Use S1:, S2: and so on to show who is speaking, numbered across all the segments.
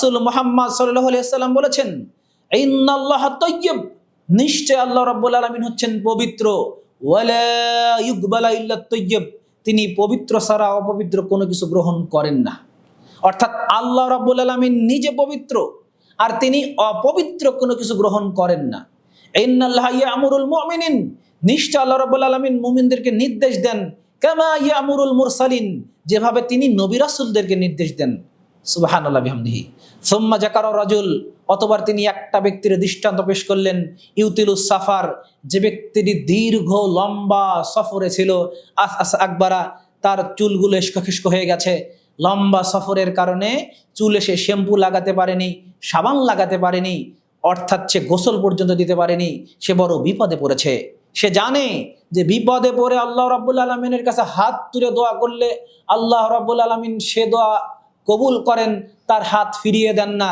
S1: রাসূল মুহাম্মদ সাল্লাম বলেছেন, ইন্নাল্লাহ তাইয়্যিব নিশ্চয় আল্লাহ রাব্বুল আলামিন হচ্ছেন পবিত্র। ওয়ালা ইল্লা তাইয়্যিব তিনি পবিত্র ছাড়া অপবিত্র কোনো কিছু গ্রহণ করেন না। অর্থাৎ আল্লাহ রাব্বুল আলামিন নিজে পবিত্র, আর তিনি অপবিত্র কোনো কিছু গ্রহণ করেন না। ইন্নাল্লাহ ইয়ামুরুল মুমিনিন। নিশ্চয় আল্লাহ রাব্বুল আলামিন মুমিনদেরকে নির্দেশ দেন, কামা ইয়ামুরুল মুরসালিন। যেভাবে তিনি নবী রাসূলদেরকে নির্দেশ দেন। বিহামদিহি। সোম্মা জাকার রাজুল, অতবার তিনি একটা ব্যক্তির দৃষ্টান্ত পেশ করলেন ইউতিলুস সাফার, যে ব্যক্তিটি দীর্ঘ, লম্বা সফরে ছিল, আস আস আকবারা, তার চুলগুলো এসকখিস্ক হয়ে গেছে। লম্বা সফরের কারণে চুল এসে শ্যাম্পু লাগাতে পারেনি, সাবান লাগাতে পারেনি, অর্থাৎ সে গোসল পর্যন্ত দিতে পারেনি, সে বড় বিপদে পড়েছে। সে জানে যে বিপদে পড়ে আল্লাহ রাবুল আলমিনের কাছে হাত তুলে দোয়া করলে আল্লাহ রাবুল আলমিন সে দোয়া কবুল করেন, তার হাত ফিরিয়ে দেন না।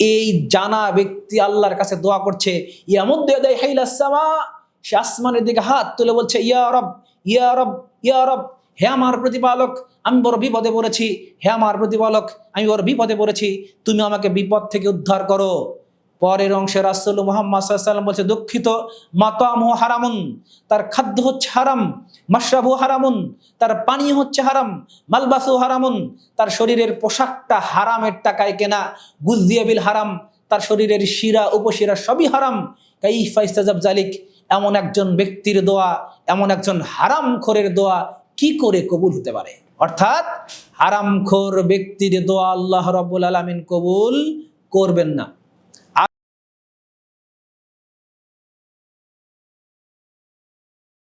S1: এই জানা ব্যক্তি আল্লাহর কাছে দোয়া করছে সে আসমানের দিকে হাত তুলে বলছে, ইয়া রব ইয়া রব ইয়া রব, হে আমার প্রতিপালক, আমি বড় বিপদে পড়েছি। হে আমার প্রতিপালক, আমি বড় বিপদে পড়েছি। তুমি আমাকে বিপদ থেকে উদ্ধার করো। পরের অংশে রাসুল মোহাম্মদ সাল্লাম বলছে, দুঃখিত, মাতামহ হারামুন, তার খাদ্য হচ্ছে হারাম, মাশরাবু হারামুন, তার পানি হচ্ছে হারাম, মালবাসু হারামুন, তার শরীরের পোশাকটা হারামের টাকায় কেনা গুজিয়াবিল হারাম, তার শরীরের শিরা, উপশিরা সবই হারাম। কাই ফাইস্তাজাব জালিক এমন একজন ব্যক্তির দোয়া, এমন একজন হারাম খোরের দোয়া কি করে কবুল হতে পারে? অর্থাৎ হারামখোর ব্যক্তির দোয়া আল্লাহ রব্বুল আলমিন কবুল করবেন না।